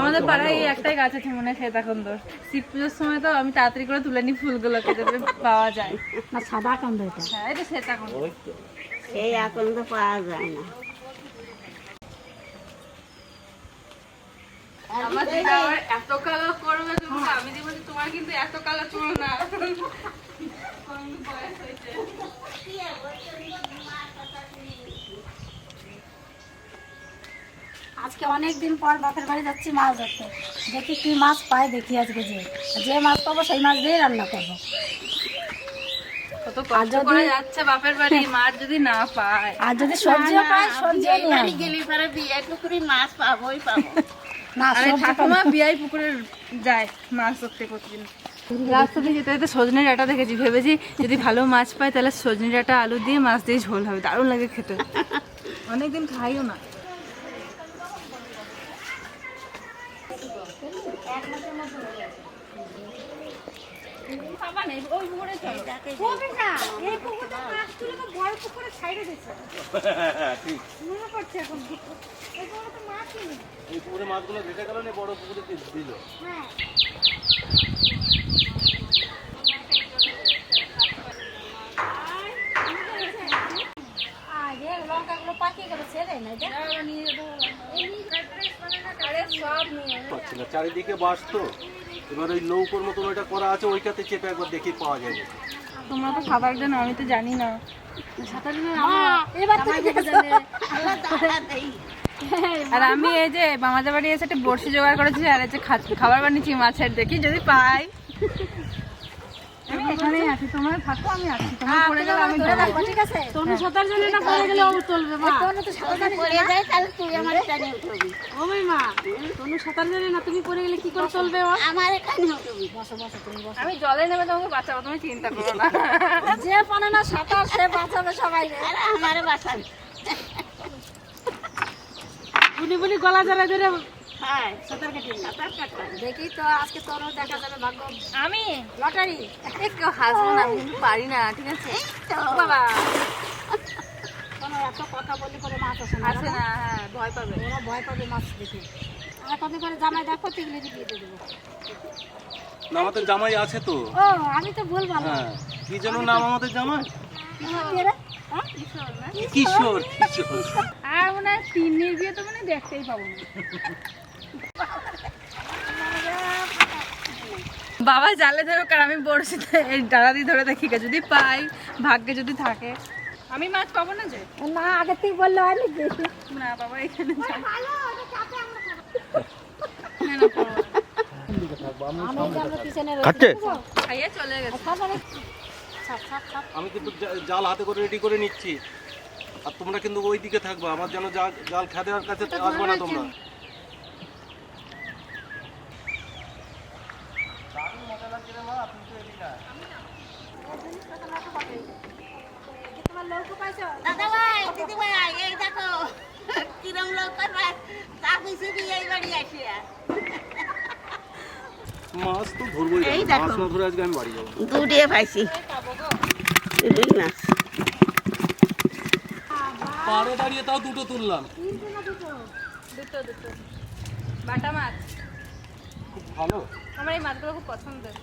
আমাদের পাড়ায় এই একটাই গাছ আছে মনে হয় শ্বেতাকন্দর। শিব পুজোর সময় তো আমি তাড়াতাড়ি করে তুলে নিই ফুলগুলোকে যাতে পাওয়া যায়। না সাদা কান্দ এটা? হ্যাঁ এটা শ্বেতাকন্দ সেই এখন তো পাওয়া যায় না। আবার এত কালো করবে তুমি আমি দিব যে তোমার কিন্তু এত কালো চুল না। কোন বয়স হয়েছে? আজকে অনেক দিন পর বাপের বাড়ি যাচ্ছি মাছ ধরতে। দেখি কি মাছ পাই দেখি আজকে যে যে মাছ পাবো সেই মাছ দিয়ে রান্না করব। যাচ্ছে বাপের বাড়ি মার যদি না পায়। আর যদি সবজিও পাই সবজিও নিয়ে আসব। গেলে পরে বিয়ে পুকুরি মাছ পাবোই পাবো। না আরে ঠাকুমা বিয়াই পুকুরে যায় মাছ ধরতে প্রতিদিন। রাস্তা দিয়ে যেতে যেতে সজনে ডাটা দেখেছি। ভেবেছি যদি ভালো মাছ পাই তাহলে সজনে ডাটা আলু দিয়ে মাছ দিয়ে ঝোল হবে। দারুণ লাগে খেতে। অনেকদিন খাইও না। হবে না এই পুকুরটা মাছ তুলে তো বড় পুকুরে ছাইড়ে দিচ্ছে ঠিক। মনে পড়ছে এখন এই পুকুরে তো মাছই নেই। এই পুকুরে মাছগুলো ভেসে গেল না বড় পুকুরে দিল। হ্যাঁ আর এই লঙ্কাগুলো পাকিয়ে গেল ছেড়ে না এটা পাচ্ছি না চারিদিকে বাস তো। এবার ওই নৌকোর মতন ওইটা করা আছে ওইটাতে চেপে একবার দেখি পাওয়া যায় তোমরা তো সাঁতার জানো আমি তো জানি না। এবার থেকে দেখে যাবে আল্লাহ দাঁড়া দেই। আর আমি এই যে মামাদের বাড়ি এসে একটা বড়শি জোগাড় করেছি আর এই যে খা- খাবার বানিয়েছি মাছের দেখি যদি পাই। এখানেই আছি তোমরা থাকো আমি আছি তোমরা পড়ে গেলে আমি ধরে রাখব, ঠিক আছে। তনু সাঁতার জানে না পড়ে গেলে ও তুলবে মা। তনু তো সাঁতার জানে পড়ে যায় তাহলে তুই আমার টানে উঠবি। ও মা তনু সাঁতার জানে না তুমি পড়ে গেলে কি করে চলবে ও? আমার এখানে উঠবি। বসো বসো তুমি বসো। আমি জলে নেমে তোমাকে বাঁচাবো তুমি চিন্তা করো না। যে পারে না সাঁতার সে বাঁচাবে সবাই আরে আমারে উনি বলি গলা জড়া ধরে হ্যাঁ সাঁতার কাটি সাঁতার কাটা দেখি তো আজকে তোর দেখা যাবে ভাগ্য। আমি? লটারি। একটু হাসবো না পারি না ঠিক আছে? ও বাবা। কোনো এত কথা বললে পরে মাছ আসে না আসে না হ্যাঁ ভয় পাবে। ওরা ভয় পাবে মাছ দেখে। আর পরে জামাই দেখো তিগলে দিয়ে দেবো। না আমাদের জামাই আছে তো। ও আমি তো বলব না হ্যাঁ। কি যেন নাম আমাদের জামাই? হ্যাঁ? কিশোর কিশোর আর মনে হয় তিন্নির বিয়ে তো মানে দেখতেই পাবো না। বাবা জালে ধরো আর আমি বড়শিতে এই ডালা দিয়ে ধরে দেখি গে, যদি পাই ভাগ্যে যদি থাকে। আমি মাছ পাবো না যে? না আগে থেকে বললে হয় নাকি? না বাবা এখানে না। আমি কিন্তু জাল হাতে করে রেডি করে নিচ্ছি। আর তোমরা কিন্তু ওই দিকে থাকবে আমার যেন জাল জাল খেতে কাছে আসবে না তোমরা। তোমার লৌকো পাইছো দাদা ভাই দিদি ভাই এই দেখো কিরম লোক করবে? তা বুঝে দিয়ে এই বাড়ি আসিয়া মাছ তো ধরবোই। এই দেখো। মাছ না ধরে আজকে আমি বাড়ি যাব। দুটিয়ে পাইছি রুই মাছ। পাড়ে দাঁড়িয়ে তাও দুটো তুললাম। দুটো দুটো। বাটা মাছ। খুব ভালো। আমার এই মাছগুলো খুব পছন্দের।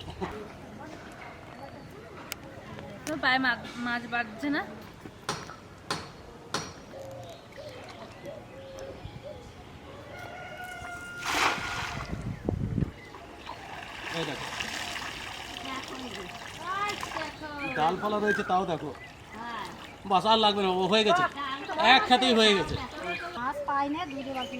তোর পায়ে মাছ মাছ বাড়ছে না। এই দেখো। ডাল ফালা রয়েছে তাও দেখো। বাস আর লাগবে না ও হয়ে গেছে। এক খাতেই হয়ে গেছে। মাছ পাই না দুধে বাকি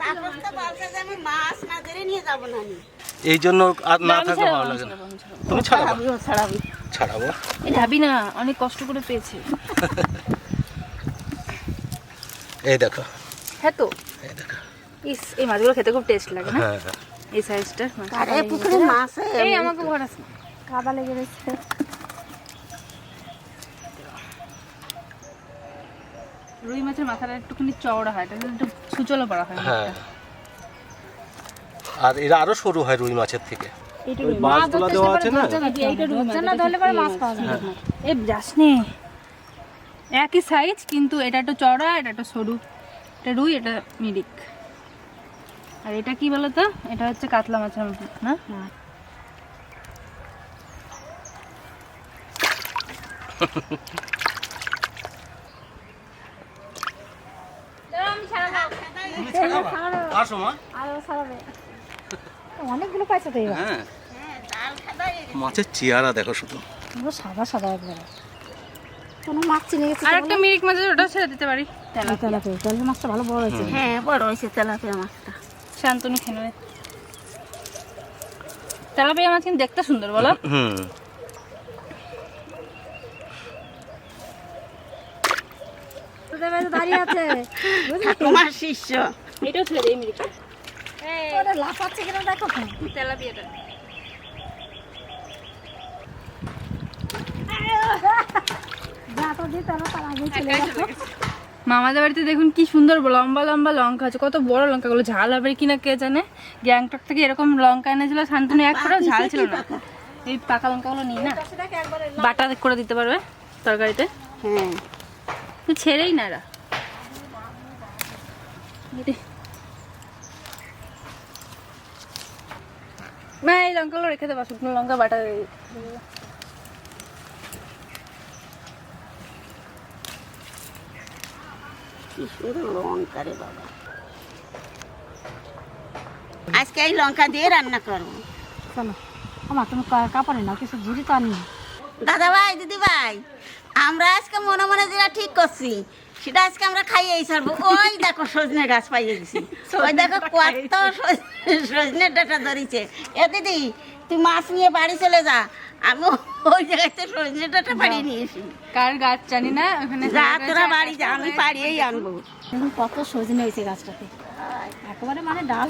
তারপর তো বলছে যে আমি মাছ না ধরে নিয়ে যাব না আমি এই জন্য আর না থাকলে ভালো লাগে না। তুমি ছাড়াবো ছাড়াবি ছাড়াবো এই ভাবি না অনেক কষ্ট করে পেয়েছে। এই দেখো। হ্যাঁ তো। এই দেখো। ইস এই মাছগুলো খেতে খুব টেস্ট লাগে না? হ্যাঁ। এই সাইজটা আরে পুকুরে মাছ এই আমাকে ঘর আছে। কাদা লেগে গেছে রুই মাছের মাথাটা একটুখানি চওড়া হয় এটা একটু সুচলো পড়া হয়। হ্যাঁ। আর এরা আরও সরু হয় রুই মাছের থেকে। ওই দেওয়া আছে না? না ধরলে পরে মাছ পাওয়া যাবে। এই যাসনি একই সাইজ কিন্তু এটা একটু চওড়া এটা একটু সরু। এটা রুই এটা মিরিক। আর এটা কি বলো তো? এটা হচ্ছে কাতলা মাছের মতো না? আসো মা। আরও ছাড়াবে। অনেকগুলো পাইছে তো এবার। হ্যাঁ। মাছের চেহারা দেখো শুধু। পুরো সাদা সাদা একবারে। কোনো মাছ চিনে গেছে আর একটা মিরিক মাছ ওটাও ছেড়ে দিতে পারি? তেলা তেলাপিয়া তেলাপিয়া মাছটা ভালো বড় হয়েছে। হ্যাঁ বড় হয়েছে তেলাপিয়া মাছটা। শান্তনু খেলে। তেলাপিয়া মাছ কিন্তু দেখতে সুন্দর বলো। হুম দাঁড়িয়ে আছে। তোমার শিষ্য। এটাও ছেড়ে দিই মিরিকটা। ওটা লাফাচ্ছে কিনা দেখো তো। তেলাপিয়াটা যা তো দিতে হবে তার আগেই চলে গেছে। মামাদের বাড়িতে দেখুন কি সুন্দর লম্বা লম্বা লঙ্কা আছে। কত বড় লঙ্কাগুলো। ঝাল হবে কিনা কে জানে? গ্যাংটক থেকে এরকম লঙ্কা এনেছিল শান্তনু এক ফোঁটাও ঝাল ছিল না। এই পাকা লঙ্কাগুলো নিই না বাটা করে দিতে পারবে তরকারিতে? হ্যাঁ। ছেড়েই না এরা। না এই লঙ্কাগুলো রেখে দেবা শুকনো লঙ্কা বাটা দিয়ে কি সুন্দর লঙ্কা রে বাবা। আজকে এই লঙ্কা দিয়ে রান্না করব। চলো আমার তুমি কাপড়ে নাও কিছু ঝুড়ি তো আনি দাদা ভাই দিদি ভাই আমরা আজকে মনে মনে যেটা ঠিক করছি সেটা আজকে আমরা খাইয়েই ছাড়বো। ওই দেখো সজনে গাছ পাইয়ে গেছি ওই দেখো কত সজ- সজনের ডাটা ধরিছে। এ দিদি তুই মাছ নিয়ে বাড়ি চলে যা। আমি ওই জায়গাতে সজনে ডাটা পাড়িয়ে নিয়েছি কার গাছ জানি না ওখানে যা তোরা বাড়ি যা আমি পাড়িয়েই আনব। দেখুন কত সজনে হয়েছে গাছটাতে। একেবারে মানে ডাল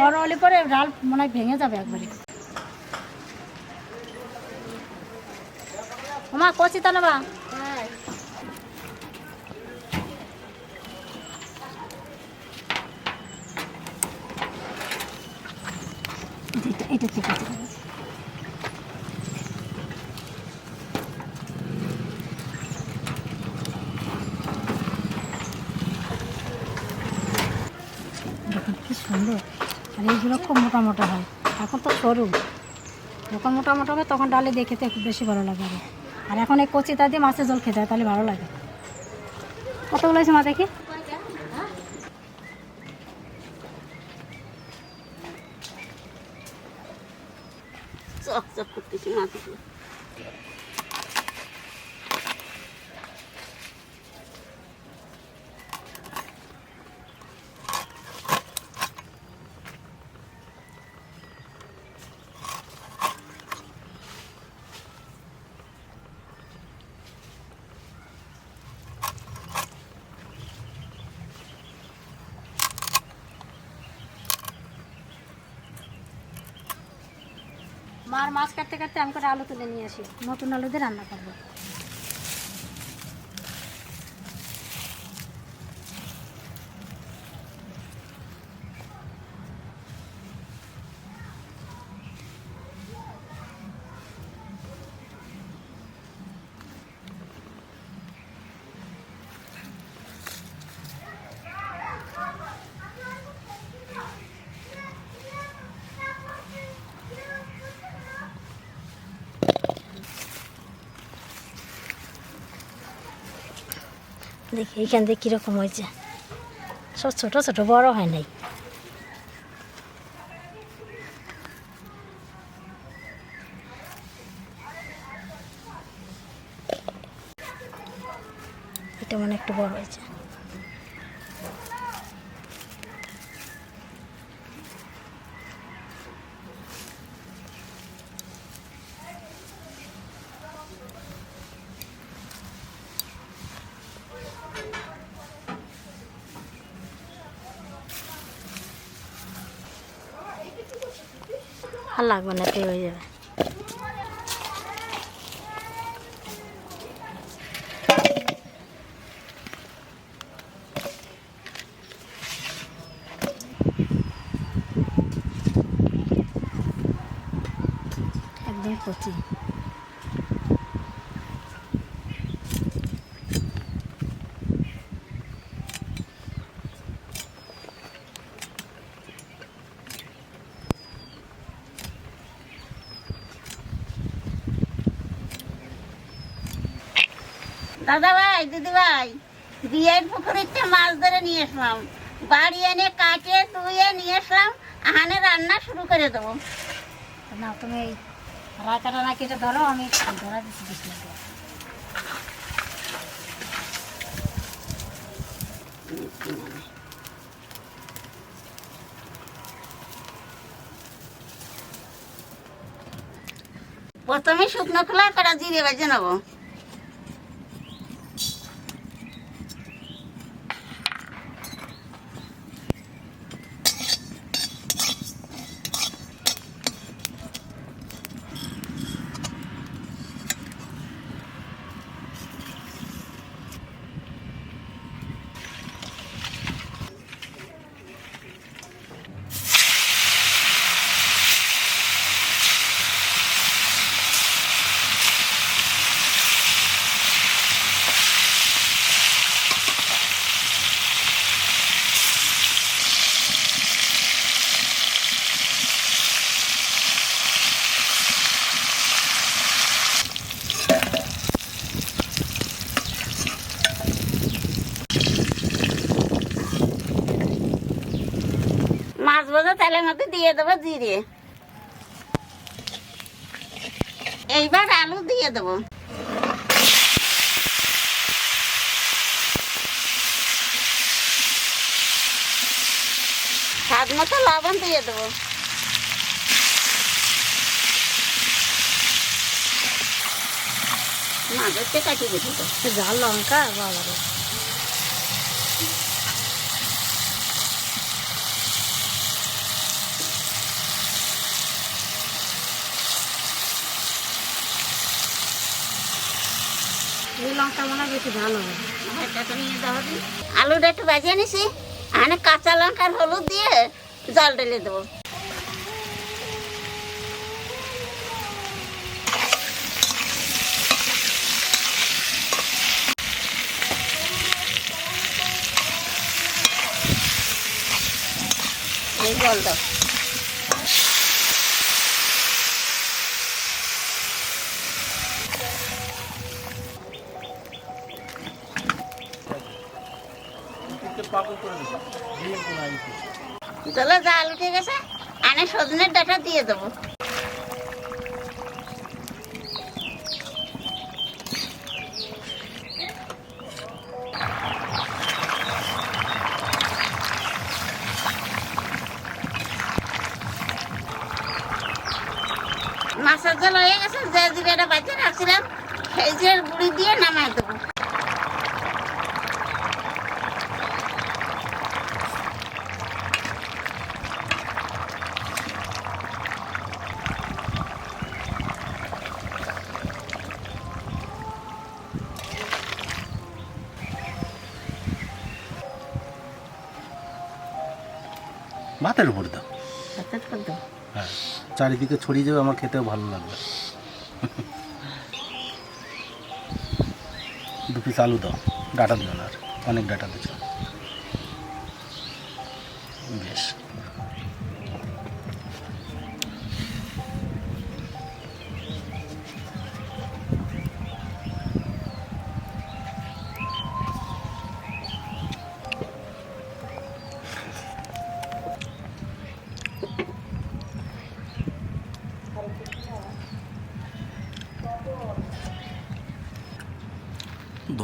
বড় হলে পরে ডাল মনে হয় ভেঙে যাবে একবারে। মা কচি তা নেবা এটা এটা ঠিক আছে দেখুন কি সুন্দর আর এইগুলো খুব মোটা মোটা হয়। এখন তো সরু। যখন মোটা মোটা হবে তখন ডালে দিয়ে খেতে একটু বেশি ভালো লাগে আর। এখন এই কচিটা দিয়ে মাছের জল খেতে হয়, তাহলে ভালো লাগে। কতগুলো আছে মা দেখি? চক চক করতেছি মাছগুলো মার মাছ কাটতে কাটতে আমি করে আলু তুলে নিয়ে আসি। নতুন আলু দিয়ে রান্না করব। দেখি এখান দিয়ে কীরকম হয়েছে? সব ছোটো ছোটো বড় হয় নাই এটা মনে হয় একটু বড় হয়েছে আর লাগবে না এটাই হয়ে যাবে। একদম কচি। দাদা ভাই দিদি ভাই বিয়ের পুকুরিতে মাছ ধরে নিয়ে আসলাম। বাড়ি এনে কাটে ধুয়ে নিয়ে আসলাম আহানে রান্না শুরু করে দেবো। না তুমি এই রায়তাটা না কেটে ধরো আমি ধরা দিচ্ছি দিচ্ছি প্রথমে শুকনো খোলা করা জিরে বেজে নেব মাছ ভাজা তেলের মধ্যে দিয়ে দেবো জিরে। এইবার আলু দিয়ে দেবো। স্বাদ মতো লবণ দিয়ে দেবো। মাঝে কাটিয়ে দিতে ঝাল লঙ্কা বাবা লঙ্কা মনে বেশি ভালো হবে আলুটা একটু বাজিয়ে নিছি। এখানে কাঁচা লঙ্কার হলুদ দিয়ে জল ঢেলে দেবো। জল দাও। কোনো জাল উঠে গেছে, আনে সজনের ডাটা দিয়ে দেবো। মাছের জল হয়ে গেছে, যে জিরাটা বাজিয়ে রাখছিলাম, সেই জিরের গুঁড়ি দিয়ে নামাই দেবো। ভাতের উপর দাও। হ্যাঁ চারিদিকে ছড়িয়ে যাবে আমার খেতেও ভালো লাগবে। দু পিস আলু দাও ডাটা দিও না আর অনেক ডাটা দিচ্ছ।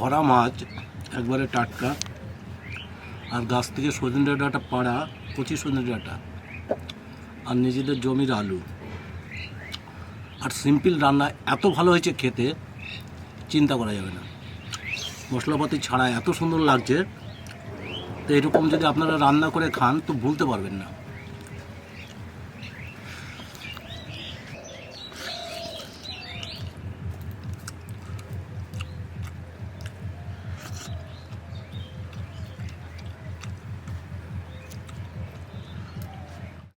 ধরা মাছ, একবারে টাটকা। আর গাছ থেকে সজনে ডাঁটা পাড়া, কচি সজনে ডাঁটা। আর নিজেদের জমির আলু। আর সিম্পল রান্না, এত ভালো হয়েছে খেতে, চিন্তা করা যাবে না। মশলাপাতি ছাড়া এত সুন্দর লাগছে। তো এরকম যদি আপনারা রান্না করে খান, তো ভুলতে পারবেন না।